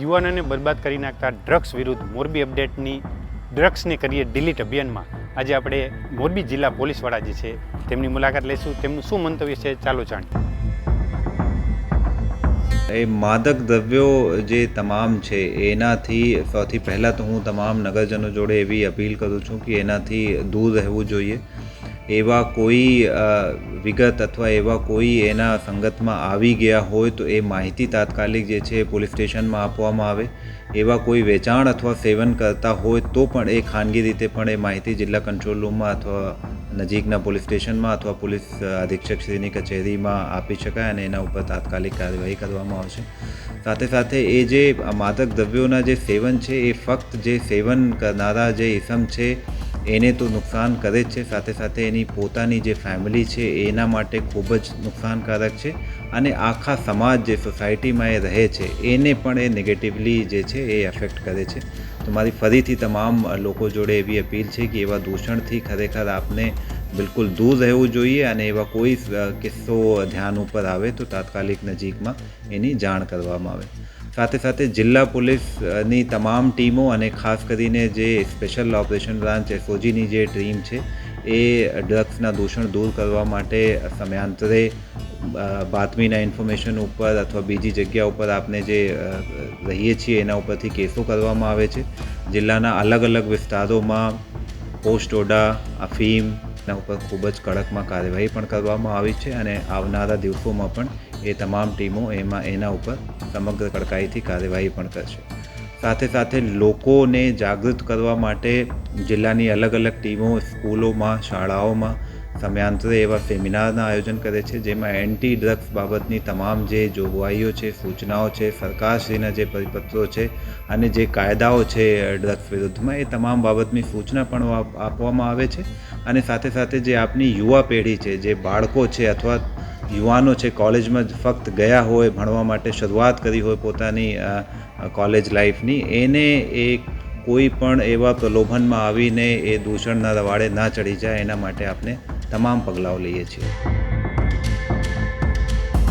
યુવાનોને બરબાદ કરી નાખતા ડ્રગ્સ વિરુદ્ધ મોરબી અપડેટની, ડ્રગ્સને કરીએ ડિલીટ અભિયાનમાં. આજે આપણે મોરબી જિલ્લા પોલીસવાળા જે છે, તેમની મુલાકાત લઈશું. તેમનું શું મંતવ્ય છે, ચાલો જાણીએ. એ માદક દ્રવ્યો જે તમામ છે, એનાથી સૌથી પહેલાં તો હું તમામ નગરજનો જોડે એવી અપીલ કરું છું કે એનાથી દૂર રહેવું જોઈએ. એવા કોઈ વિગત અથવા એવા કોઈ એના સંગતમાં આવી ગયા હોય તો એ માહિતી તાત્કાલિક જે છે પોલીસ સ્ટેશનમાં આપવામાં આવે. એવા કોઈ વેચાણ અથવા સેવન કરતા હોય તો પણ એ ખાનગી રીતે પણ એ માહિતી જિલ્લા કંટ્રોલ રૂમમાં અથવા નજીકના પોલીસ સ્ટેશનમાં અથવા પોલીસ અધિક્ષકશ્રીની કચેરીમાં આપી શકાય અને એના ઉપર તાત્કાલિક કાર્યવાહી કરવામાં આવશે. સાથે સાથે એ જે માદક દ્રવ્યોના જે સેવન છે એ ફક્ત જે સેવન કરનારા જે ઇસમ છે એને તો નુકસાન કરે જ છે. સાથે સાથે એની પોતાની જે ફેમિલી છે, એના માટે ખૂબ જ નુકસાનકારક છે અને આખા સમાજ જે સોસાયટીમાં એ રહે છે, એને પણ એ નેગેટિવલી જે છે એ એફેક્ટ કરે છે. તો મારી ફરીથી તમામ લોકો જોડે એવી અપીલ છે કે એવા દૂષણથી ખરેખર આપને બિલકુલ દૂર રહેવું જોઈએ અને એવા કોઈ કિસ્સો ધ્યાન ઉપર આવે તો તાત્કાલિક નજીકમાં એની જાણ કરવામાં આવે. સાથે સાથે જિલ્લા પોલીસની તમામ ટીમો અને ખાસ કરીને જે સ્પેશિયલ ઓપરેશન બ્રાન્ચ એસઓજીની જે ટીમ છે, એ ડ્રગ્સના દૂષણ દૂર કરવા માટે સમયાંતરે બાતમીના ઇન્ફોર્મેશન ઉપર અથવા બીજી જગ્યા ઉપર આપણે જે રહીએ છીએ એના ઉપરથી કેસો કરવામાં આવે છે. જિલ્લાના અલગ અલગ વિસ્તારોમાં પોસ્ટ ઓડા અફીમ ના ઉપર ખૂબ જ કડકમાં કાર્યવાહી પણ કરવામાં આવી છે અને આવનારા દિવસોમાં પણ એ તમામ ટીમો એમાં એના ઉપર સમગ્ર કડકાઈથી કાર્યવાહી પણ કરશે. સાથે સાથે લોકોને જાગૃત કરવા માટે જિલ્લાની અલગ અલગ ટીમો સ્કૂલોમાં, શાળાઓમાં સમયાંતરે એવા સેમિનારના આયોજન કરે છે, જેમાં એન્ટી ડ્રગ્સ બાબતની તમામ જે જોગવાઈઓ છે, સૂચનાઓ છે, સરકારશ્રીના જે પરિપત્રો છે અને જે કાયદાઓ છે ડ્રગ્સ વિરુદ્ધમાં, એ તમામ બાબતની સૂચના પણ આપવામાં આવે છે. અને સાથે સાથે જે આપની યુવા પેઢી છે, જે બાળકો છે અથવા યુવાનો છે, કોલેજમાં ફક્ત ગયા હોય, ભણવા માટે શરૂઆત કરી હોય પોતાની કોલેજ લાઈફની, એને એ કોઈ પણ એવા પ્રલોભનમાં આવીને એ દૂષણના રવાડે ના ચડી જાય, એના માટે આપણે તમામ પગલાઓ લઈએ છીએ.